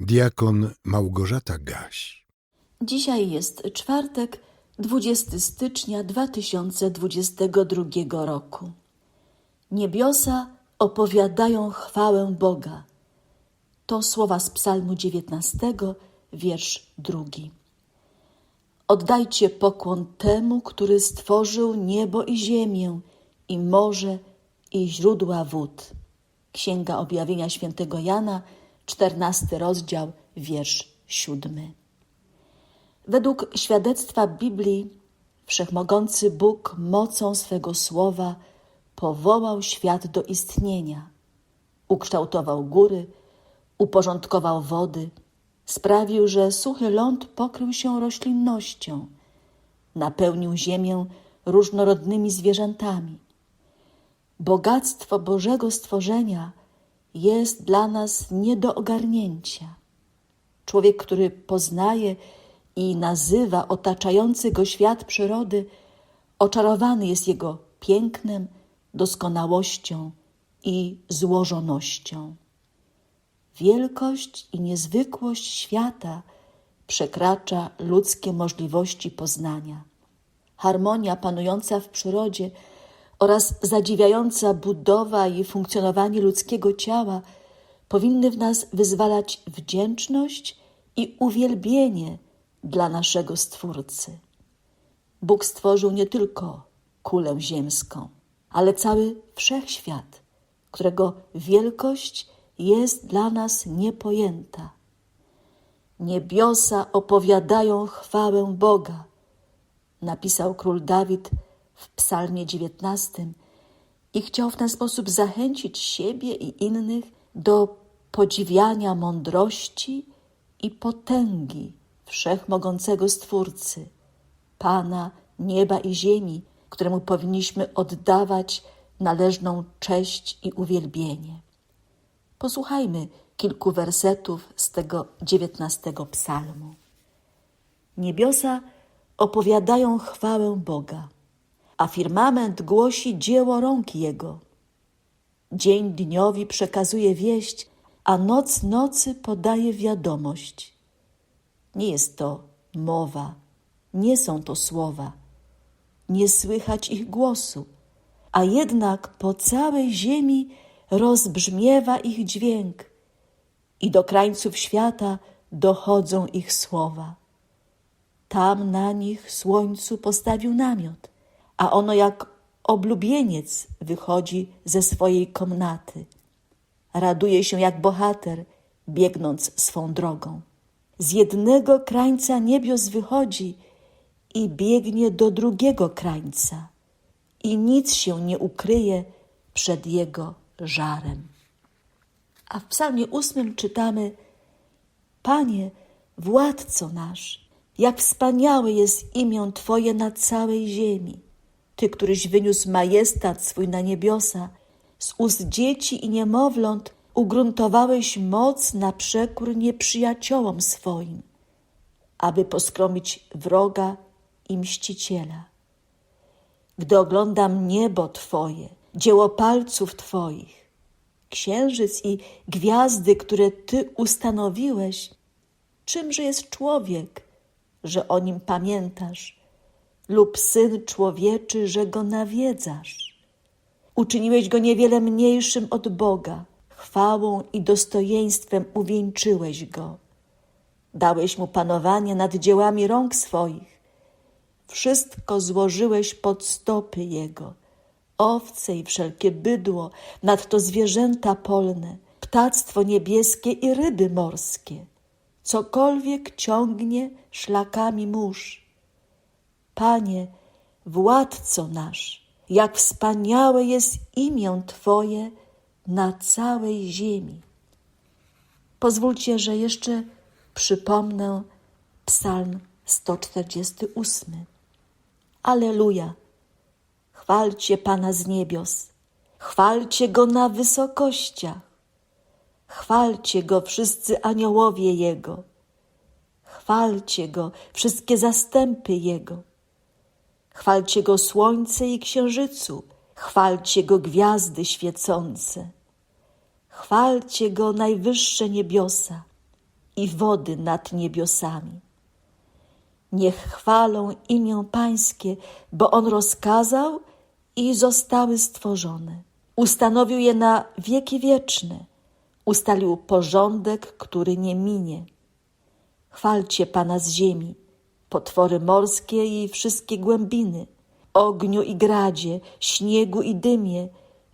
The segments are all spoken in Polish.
Diakon Małgorzata Gaś. Dzisiaj jest czwartek, 20 stycznia 2022 roku. Niebiosa opowiadają chwałę Boga. To słowa z Psalmu 19, wiersz drugi. Oddajcie pokłon temu, który stworzył niebo i ziemię, i morze, i źródła wód. Księga Objawienia Świętego Jana, 14 rozdział, wiersz siódmy. Według świadectwa Biblii, wszechmogący Bóg mocą swego słowa powołał świat do istnienia. Ukształtował góry, uporządkował wody, sprawił, że suchy ląd pokrył się roślinnością, napełnił ziemię różnorodnymi zwierzętami. Bogactwo Bożego stworzenia jest dla nas nie do ogarnięcia. Człowiek, który poznaje i nazywa otaczający go świat przyrody, oczarowany jest jego pięknem, doskonałością i złożonością. Wielkość i niezwykłość świata przekracza ludzkie możliwości poznania. Harmonia panująca w przyrodzie oraz zadziwiająca budowa i funkcjonowanie ludzkiego ciała powinny w nas wyzwalać wdzięczność i uwielbienie dla naszego Stwórcy. Bóg stworzył nie tylko kulę ziemską, ale cały wszechświat, którego wielkość jest dla nas niepojęta. Niebiosa opowiadają chwałę Boga, napisał król Dawid w Psalmie XIX i chciał w ten sposób zachęcić siebie i innych do podziwiania mądrości i potęgi wszechmogącego Stwórcy, Pana nieba i ziemi, któremu powinniśmy oddawać należną cześć i uwielbienie. Posłuchajmy kilku wersetów z tego dziewiętnastego psalmu. Niebiosa opowiadają chwałę Boga, a firmament głosi dzieło rąk Jego. Dzień dniowi przekazuje wieść, a noc nocy podaje wiadomość. Nie jest to mowa, nie są to słowa, nie słychać ich głosu, a jednak po całej ziemi rozbrzmiewa ich dźwięk i do krańców świata dochodzą ich słowa. Tam na nich słońcu postawił namiot, a ono jak oblubieniec wychodzi ze swojej komnaty. Raduje się jak bohater, biegnąc swą drogą. Z jednego krańca niebios wychodzi i biegnie do drugiego krańca, i nic się nie ukryje przed jego żarem. A w psalmie ósmym czytamy Panie, władco nasz, jak wspaniałe jest imię Twoje na całej ziemi. Ty, któryś wyniósł majestat swój na niebiosa, z ust dzieci i niemowląt ugruntowałeś moc na przekór nieprzyjaciołom swoim, aby poskromić wroga i mściciela. Gdy oglądam niebo Twoje, dzieło palców Twoich, księżyc i gwiazdy, które Ty ustanowiłeś, czymże jest człowiek, że o nim pamiętasz, lub syn człowieczy, że go nawiedzasz? Uczyniłeś go niewiele mniejszym od Boga, chwałą i dostojeństwem uwieńczyłeś go. Dałeś mu panowanie nad dziełami rąk swoich. Wszystko złożyłeś pod stopy jego. Owce i wszelkie bydło, nadto zwierzęta polne, ptactwo niebieskie i ryby morskie. Cokolwiek ciągnie szlakami mórz. Panie, władco nasz, jak wspaniałe jest imię Twoje na całej ziemi. Pozwólcie, że jeszcze przypomnę Psalm 148. Aleluja! Chwalcie Pana z niebios, chwalcie Go na wysokościach, chwalcie Go wszyscy aniołowie Jego, chwalcie Go wszystkie zastępy Jego, chwalcie Go słońce i księżycu, chwalcie Go gwiazdy świecące, chwalcie Go najwyższe niebiosa i wody nad niebiosami. Niech chwalą imię Pańskie, bo On rozkazał i zostały stworzone. Ustanowił je na wieki wieczne. Ustalił porządek, który nie minie. Chwalcie Pana z ziemi, potwory morskie i wszystkie głębiny, ogniu i gradzie, śniegu i dymie,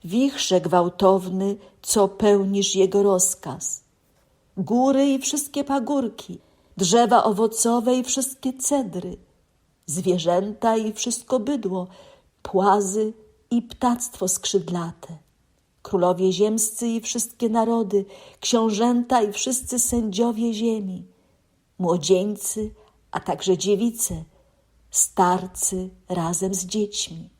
wichrze gwałtowny, co pełnisz Jego rozkaz. Góry i wszystkie pagórki, drzewa owocowe i wszystkie cedry, zwierzęta i wszystko bydło, płazy i ptactwo skrzydlate, królowie ziemscy i wszystkie narody, książęta i wszyscy sędziowie ziemi, młodzieńcy, a także dziewice, starcy razem z dziećmi.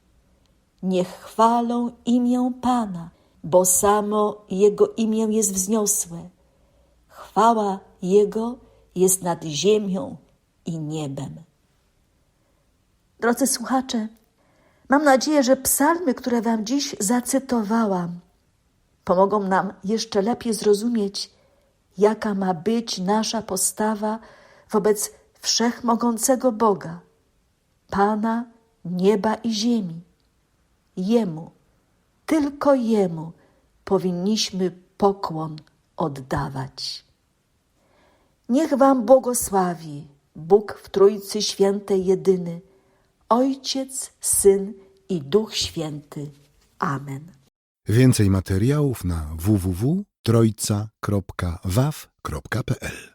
Niech chwalą imię Pana, bo samo Jego imię jest wzniosłe. Chwała Jego jest nad ziemią i niebem. Drodzy słuchacze, mam nadzieję, że psalmy, które Wam dziś zacytowałam, pomogą nam jeszcze lepiej zrozumieć, jaka ma być nasza postawa wobec wszechmogącego Boga, Pana nieba i ziemi. Jemu, tylko Jemu powinniśmy pokłon oddawać. Niech Wam błogosławi Bóg w Trójcy Świętej jedyny, Ojciec, Syn i Duch Święty. Amen. Więcej materiałów na www.trojca.waw.pl